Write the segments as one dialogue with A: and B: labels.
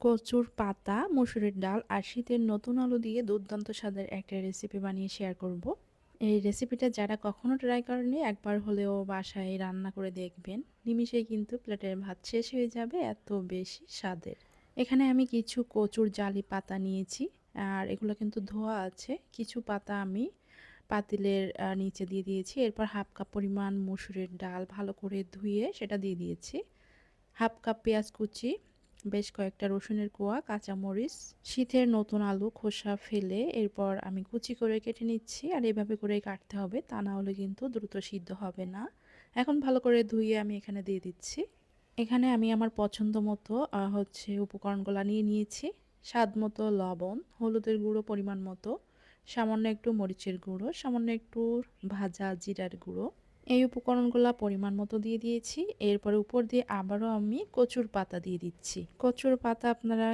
A: কচুর পাতা, মসুরের ডাল আর শীতের নতুন আলু দিয়ে দুর্দান্ত স্বাদের একটা রেসিপি বানিয়ে শেয়ার করব। এই রেসিপিটা যারা কখনো ট্রাই করেনি একবার হলেও বাসায় রান্না করে দেখবেন। নিমিশেই কিন্তু প্লেটের ভাত শেষ হয়ে যাবে, এত বেশি স্বাদের। এখানে আমি কিছু কচুর জালি পাতা নিয়েছি, আর এগুলো কিন্তু ধোয়া আছে। কিছু পাতা আমি পাতিলের নিচে দিয়ে দিয়েছি। এরপর হাফ কাপ পরিমাণ মসুরের ডাল ভালো করে ধুয়ে সেটা দিয়ে দিয়েছি। হাফ কাপ পেঁয়াজ কুচি বেশ কয়েকটা রসুনের কোয়া, কাঁচামরিচ, শীতের নতুন আলু, খোসা ফেলে এরপর আমি কুচি করে কেটে নিচ্ছি। আর এভাবে করে কাটতে হবে, তা না হলে কিন্তু দ্রুত সিদ্ধ হবে না। এখন ভালো করে ধুয়ে আমি এখানে দিয়ে দিচ্ছি। এখানে আমি আমার পছন্দ মতো হচ্ছে উপকরণগুলো নিয়ে নিয়েছি। স্বাদ মতো লবণ, হলুদের গুঁড়ো পরিমাণ মতো, সামান্য একটু মরিচের গুঁড়ো, সামান্য একটু ভাজা জিরার গুঁড়ো। এই উপকরণগুলো পরিমাণ মতো দিয়ে দিয়েছি। এরপরে উপর দিয়ে আবারও আমি কচুর পাতা দিয়ে দিচ্ছি। কচুর পাতা আপনারা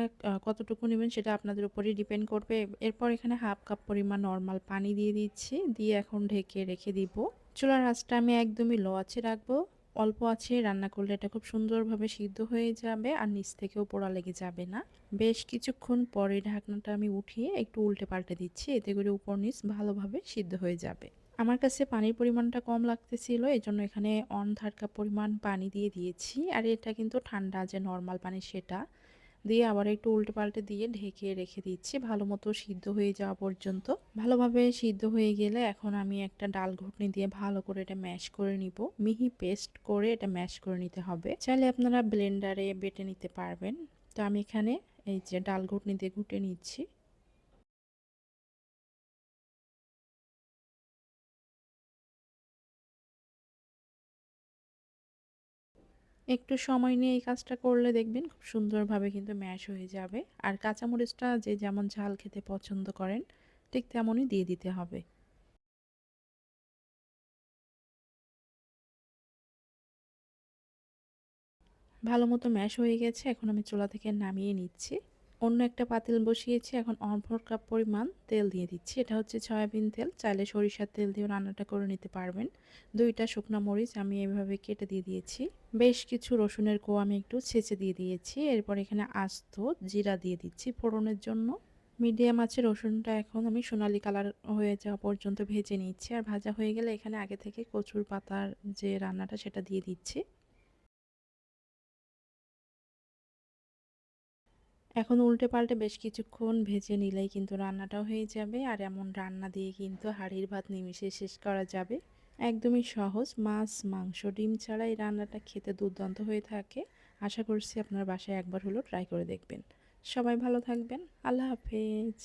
A: কতটুকু নেবেন সেটা আপনাদের উপরেই ডিপেন্ড করবে। এরপর এখানে হাফ কাপ পরিমাণ নর্মাল পানি দিয়ে দিচ্ছি। দিয়ে এখন ঢেকে রেখে দিব। চুলার আঁচটা আমি একদমই লো আছে রাখব। অল্প আছে রান্না করলে এটা খুব সুন্দরভাবে সিদ্ধ হয়ে যাবে আর নিচ থেকেও পোড়া লেগে যাবে না। বেশ কিছুক্ষণ পরে ঢাকনাটা আমি উঠিয়ে একটু উল্টে পাল্টে দিচ্ছি। এতে করে উপর নিচ ভালোভাবে সিদ্ধ হয়ে যাবে। আমার কাছে পানির পরিমাণটা কম লাগতেছিল এই জন্য এখানে অন থার্ড কাপ পরিমাণ পানি দিয়ে দিয়েছি। আর এটা কিন্তু ঠান্ডা যে নর্মাল পানি সেটা। দিয়ে আবার একটু উল্টে পাল্টে দিয়ে ঢেকে রেখে দিচ্ছি। ভালো মতো সিদ্ধ হয়ে যাওয়া পর্যন্ত। ভালোভাবে সিদ্ধ হয়ে গেলে এখন আমি একটা ডাল ঘুটনি দিয়ে ভালো করে এটা ম্যাশ করে নিব। মিহি পেস্ট করে এটা ম্যাশ করে নিতে হবে। চাইলে আপনারা ব্লেন্ডারে বেটে নিতে পারবেন। তো আমি এখানে এই যে ডাল ঘুটনি দিয়ে ঘুটে নিচ্ছি। একটু সময় নিয়ে এই কাজটা করলে দেখবেন খুব সুন্দরভাবে কিন্তু ম্যাশ হয়ে যাবে। আর কাঁচামরিচটা যে যেমন ঝাল খেতে পছন্দ করেন, ঠিক তেমনই দিয়ে দিতে হবে। ভালো মতো ম্যাশ হয়ে গেছে, এখন আমি চুলা থেকে নামিয়ে নিচ্ছি। অন্য একটা পাতিল বসিয়েছি, এখন অনফোর কাপ পরিমাণ তেল দিয়ে দিচ্ছি। এটা হচ্ছে সয়াবিন তেল, চাইলে সরিষার তেল দিয়েও রান্নাটা করে নিতে পারবেন। দুইটা শুকনো মরিচ আমি এভাবে কেটে দিয়ে দিয়েছি। বেশ কিছু রসুনের কো আমি একটু ছেঁচে দিয়ে দিয়েছি। এরপর এখানে আস্ত জিরা দিয়ে দিচ্ছি ফোড়নের জন্য। মিডিয়াম আছে রসুনটা এখন আমি সোনালি কালার হয়ে যাওয়া পর্যন্ত ভেজে নিচ্ছি। আর ভাজা হয়ে গেলে এখানে আগে থেকে কচুর পাতার যে রান্নাটা সেটা দিয়ে দিচ্ছি। এখন উল্টে পাল্টে বেশ কিছুক্ষণ ভেজে নিলেই কিন্তু রান্নাটাও হয়ে যাবে আর এমন রান্না দিয়ে কিন্তু হাড়ির ভাত নিমিশে শেষ করা যাবে। একদমই সহজ, মাছ, মাংস, ডিম ছাড়া এই রান্নাটা খেতে দুর্দান্ত হয়ে থাকে। আশা করছি আপনার বাসায় একবার হলেও ট্রাই করে দেখবেন। সবাই ভালো থাকবেন। আল্লাহ হাফেজ।